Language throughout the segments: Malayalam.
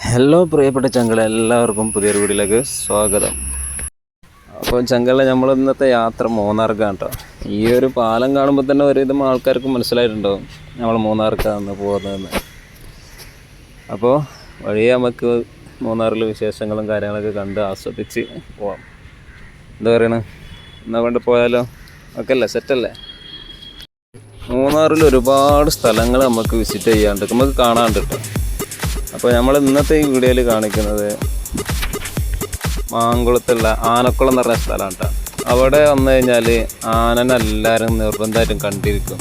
ഹലോ പ്രിയപ്പെട്ട ചങ്കള എല്ലാവർക്കും പുതിയൊരു വീട്ടിലേക്ക് സ്വാഗതം. അപ്പോൾ ചങ്കളെ നമ്മൾ ഇന്നത്തെ യാത്ര മൂന്നാർക്കാണ് കേട്ടോ ഈ ഒരു പാലം കാണുമ്പോൾ തന്നെ ഒരുവിധം ആൾക്കാർക്ക് മനസ്സിലായിട്ടുണ്ടാവും നമ്മൾ മൂന്നാർക്കാണ് പോകുന്നതെന്ന്. അപ്പോൾ വഴിയെ നമുക്ക് മൂന്നാറിൽ വിശേഷങ്ങളും കാര്യങ്ങളൊക്കെ കണ്ട് ആസ്വദിച്ച് പോവാം. എന്താ പറയണ? എന്നാ കൊണ്ട് പോയാലോ? ഒക്കെ അല്ലേ സെറ്റല്ലേ? മൂന്നാറിൽ ഒരുപാട് സ്ഥലങ്ങൾ നമുക്ക് വിസിറ്റ് ചെയ്യാണ്ട് നമുക്ക് കാണാണ്ട് കേട്ടോ അപ്പോൾ നമ്മൾ ഇന്നത്തെ ഈ വീഡിയോയിൽ കാണിക്കുന്നത് മാങ്കുളത്തുള്ള ആനക്കുളം എന്ന് പറഞ്ഞ സ്ഥലമാണ് കേട്ടോ. അവിടെ വന്നു കഴിഞ്ഞാൽ ആനനെ എല്ലാവരും നിർബന്ധമായിട്ടും കണ്ടിരിക്കും.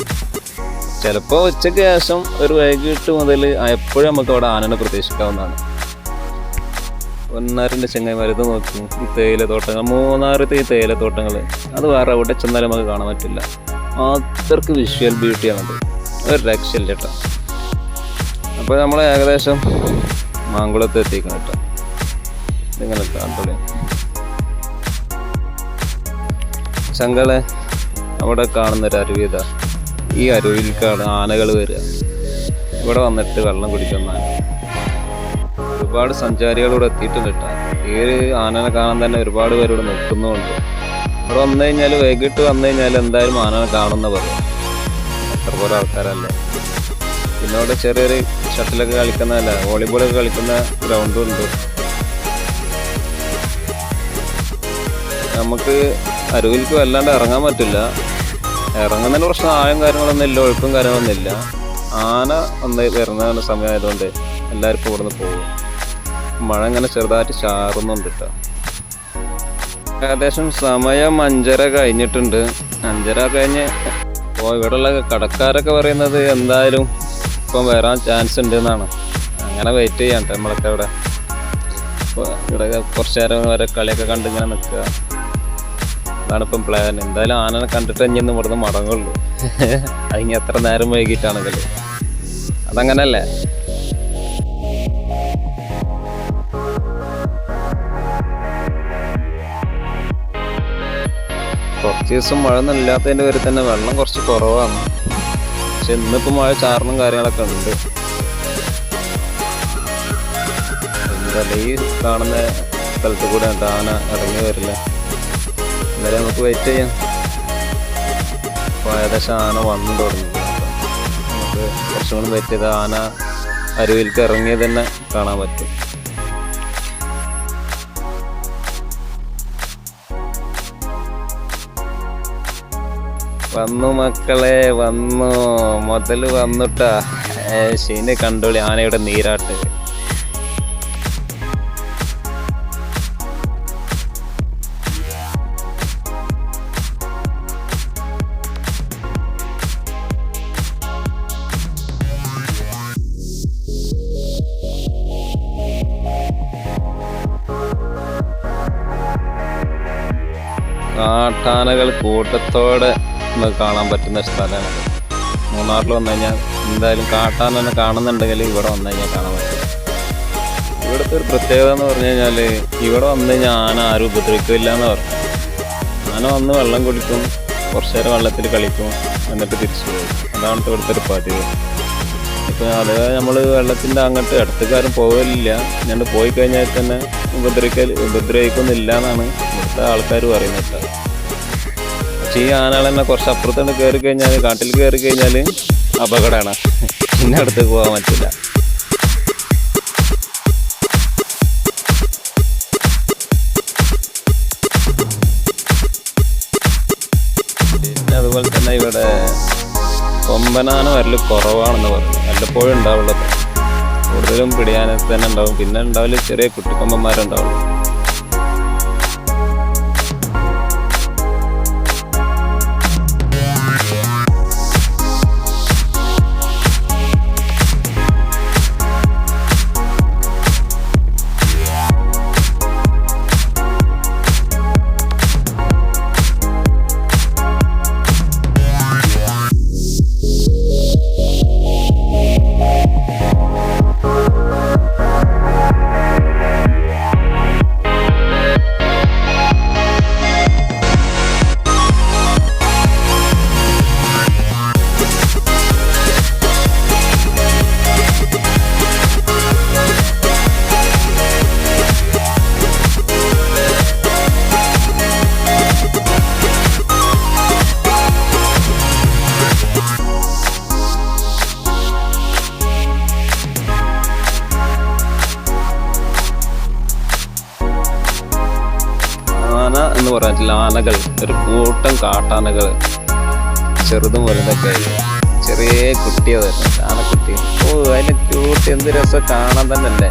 ചിലപ്പോൾ ഉച്ചയ്ക്ക് ശേഷം ഒരു വൈകിട്ട് മുതൽ എപ്പോഴും നമുക്ക് അവിടെ ആനനെ പ്രതീക്ഷിക്കാവുന്നതാണ്. ഒന്നാറിന്റെ ചെങ്ങൈമാർ ഇത് നോക്കും ഈ തേയില തോട്ടങ്ങൾ മൂന്നാറത്തെ ഈ തേയില തോട്ടങ്ങൾ അത് വേറെ എവിടെ ചെന്നാലും നമുക്ക് കാണാൻ പറ്റില്ല. അത്രയ്ക്ക് വിഷ്വൽ ബ്യൂട്ടിയാണത് ഒരു രക്ഷയില്ല കേട്ടോ. അപ്പോൾ നമ്മൾ ഏകദേശം മാങ്കുളത്ത് എത്തിക്കണം കേട്ടോ. നിങ്ങളെ ശങ്കളെ അവിടെ കാണുന്ന ഒരു അരുവി ഇതാ. ഈ അരുവിൽക്കാണ് ആനകൾ വരിക. ഇവിടെ വന്നിട്ട് വെള്ളം കുടിക്കുന്ന ഒരുപാട് സഞ്ചാരികൾ ഇവിടെ എത്തിയിട്ടുണ്ട് ഈ ഒരു ആനനെ കാണാൻ തന്നെ ഒരുപാട് പേര് ഇവിടെ നിൽക്കുന്നുമുണ്ട്. ഇവിടെ വന്നു കഴിഞ്ഞാൽ വൈകിട്ട് വന്നു കഴിഞ്ഞാൽ എന്തായാലും ആനനെ കാണുന്ന പറയാം അത്ര പോലെ ആൾക്കാരല്ലേ. പിന്നെ അവിടെ ചെറിയൊരു ഷട്ടിലൊക്കെ കളിക്കുന്നതല്ല വോളിബോളൊക്കെ കളിക്കുന്ന ഗ്രൗണ്ടും ഉണ്ട്. നമുക്ക് അരുവിലേക്ക് വല്ലാണ്ട് ഇറങ്ങാൻ പറ്റില്ല. ഇറങ്ങുന്നതിന് പ്രശ്നം ആയം കാര്യങ്ങളൊന്നും ഇല്ല ഒഴുക്കും കാര്യങ്ങളൊന്നും ഇല്ല. ആന ഒന്ന് വരുന്ന സമയമായതുകൊണ്ട് എല്ലാവർക്കും ഇവിടെ നിന്ന് പോകും. മഴ ഇങ്ങനെ ചെറുതായിട്ട് ചാറുന്നുണ്ട് കേട്ടോ ഏകദേശം സമയം അഞ്ചര കഴിഞ്ഞിട്ടുണ്ട്. അഞ്ചര കഴിഞ്ഞ് ഇപ്പോൾ ഇവിടെയുള്ള കടക്കാരൊക്കെ പറയുന്നത് എന്തായാലും ഇപ്പം വരാൻ ചാൻസ് ഉണ്ട് എന്നാണ് അങ്ങനെ വെയിറ്റ് ചെയ്യാം നമ്മളൊക്കെ ഇവിടെ ഇവിടെ കുറച്ച് നേരം വരെ കളിയൊക്കെ കണ്ട് ഇങ്ങനെ നിൽക്കുക. അതാണ് ഇപ്പം പ്ലാൻ എന്തായാലും ആനനെ കണ്ടിട്ട് ഇനി ഒന്നും ഇവിടുന്ന് മടങ്ങുള്ളൂ. അതിന് എത്ര നേരം വൈകിട്ടാണെങ്കിൽ അതങ്ങനല്ലേ? കുറച്ച് ദിവസം മഴ ഒന്നും ഇല്ലാത്തതിന്റെ പേരിൽ തന്നെ വെള്ളം കുറച്ച് കുറവാണ്. പക്ഷെ ഇന്നിപ്പോൾ മഴ ചാറലും കാര്യങ്ങളൊക്കെ ഉണ്ട്. ഈ കാണുന്ന സ്ഥലത്ത് കൂടെ ആന ഇറങ്ങി വരില്ല. എന്തായാലും നമുക്ക് വെയിറ്റ് ചെയ്യാം. ഏകദേശം ആന വന്നു തുടങ്ങി. നമുക്ക് കുറച്ചും കൂടി വെയിറ്റ് ചെയ്ത് ആന അരുവിൽക്ക് ഇറങ്ങിയത് തന്നെ കാണാൻ പറ്റും. വന്നു മക്കളെ വന്നു. മുതൽ വന്നുട്ടാ. ശീനെ കണ്ടോളി ആനയുടെ നീരാട്ട്. കാട്ടാനകൾ കൂട്ടത്തോടെ കാണാൻ പറ്റുന്ന സ്ഥലമാണ്. മൂന്നാറിൽ വന്നു കഴിഞ്ഞാൽ എന്തായാലും കാട്ടാൻ തന്നെ കാണുന്നുണ്ടെങ്കിൽ ഇവിടെ വന്നു കഴിഞ്ഞാൽ കാണാൻ പറ്റും. ഇവിടുത്തെ ഒരു പ്രത്യേകത എന്ന് പറഞ്ഞു കഴിഞ്ഞാൽ ഇവിടെ വന്നു കഴിഞ്ഞാൽ ആന ആരും ഉപദ്രവിക്കില്ല എന്ന് പറഞ്ഞു. ആന വന്ന് വെള്ളം കുടിക്കും കുറച്ച് നേരം വെള്ളത്തിൽ കളിക്കും എന്നിട്ട് തിരിച്ചു പോകും. അതാണ് ഇവിടുത്തെ ഒരു പതിവ്. ഇപ്പം അത് നമ്മൾ വെള്ളത്തിന്റെ അങ്ങോട്ട് അടുത്തുകാരും പോകലില്ല. ഞാൻ പോയി കഴിഞ്ഞാൽ തന്നെ ഉപദ്രവിക്കൽ ഉപദ്രവിക്കുന്നില്ല എന്നാണ് ഇവിടുത്തെ ആൾക്കാർ പറയുന്നത് പക്ഷേ ഈ ആനകൾ തന്നെ കുറച്ച് അപ്പുറത്തോട്ട് കയറി കഴിഞ്ഞാൽ കാട്ടിൽ കയറി കഴിഞ്ഞാൽ അപകടമാണ്. പിന്നെ അടുത്തേക്ക് പോകാൻ പറ്റില്ല. അതുപോലെ തന്നെ ഇവിടെ കൊമ്പനാന വരൽ കുറവാണെന്ന് പറഞ്ഞു. വല്ലപ്പോഴും ഉണ്ടാവുള്ളത് കൂടുതലും പിടിയാനത്ത് തന്നെ ഉണ്ടാവും. പിന്നെ ഉണ്ടാവില്ല ചെറിയ കുട്ടിക്കൊമ്പന്മാരുണ്ടാവുള്ളൂ. എന്ന് പറഞ്ഞാൽ ആനകൾ ഒരു കൂട്ടം കാട്ടാനകൾ ചെറുതും വലുതൊക്കെ ചെറിയ കുട്ടിയെ വരുന്നത് ആനക്കുട്ടി. ഓ അതിനെ ക്യൂട്ട് എന്ത് രസം കാണാൻ തന്നെ അല്ലേ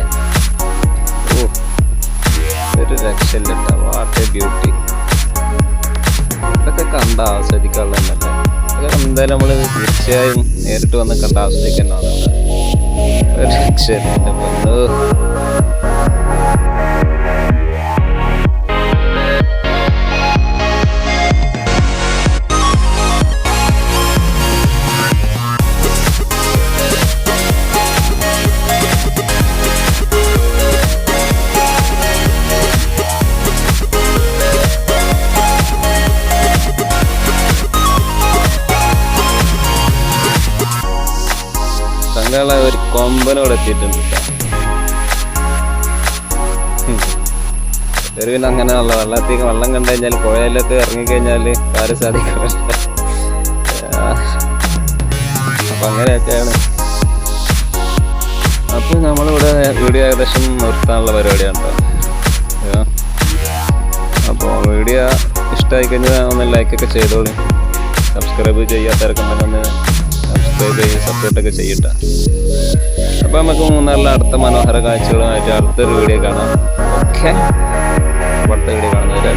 ഓ ഒരു രക്ഷയില്ല വാട്ട് എ ബ്യൂട്ടി ഇതൊക്കെ കണ്ട് ആസ്വദിക്കാനുള്ളതല്ലേ അതൊക്കെ എന്തായാലും നമ്മൾ തീർച്ചയായും നേരിട്ട് വന്ന് കണ്ട് ആസ്വദിക്കുന്നതാണ് ഒരു രക്ഷയില്ല തങ്ങളെ ഒരു കൊമ്പനോട് എത്തിയിട്ടുണ്ട്. ഒരു പിന്നെ അങ്ങനെയുള്ള വെള്ളത്തിൽ വെള്ളം കണ്ടു കഴിഞ്ഞാൽ പുഴയിലൊക്കെ ഇറങ്ങിക്കഴിഞ്ഞാൽ കാര്യം സാധിക്കില്ല അപ്പൊ അങ്ങനെയൊക്കെയാണ്. അപ്പൊ നമ്മളിവിടെ വീഡിയോ ഏകദേശം നിർത്താനുള്ള പരിപാടിയാണ് ട്ടോ. അപ്പോൾ വീഡിയോ ഇഷ്ടമായി കഴിഞ്ഞാൽ ഒന്ന് ലൈക്കൊക്കെ ചെയ്തോളൂ. സബ്സ്ക്രൈബ് ചെയ്യാത്തവരൊക്കെ ഉണ്ടെങ്കിൽ ഒന്ന് സബ്സ്ക്രൈബ് ചെയ്ത് സപ്പോർട്ടൊക്കെ ചെയ്യട്ടെ. അപ്പോൾ നമുക്ക് മൂന്നാറിലെ അടുത്ത മനോഹര കാഴ്ചകളുമായിട്ട് അടുത്തൊരു വീഡിയോ കാണാം. ഓക്കെ അടുത്ത വീഡിയോ കാണുന്നവരെ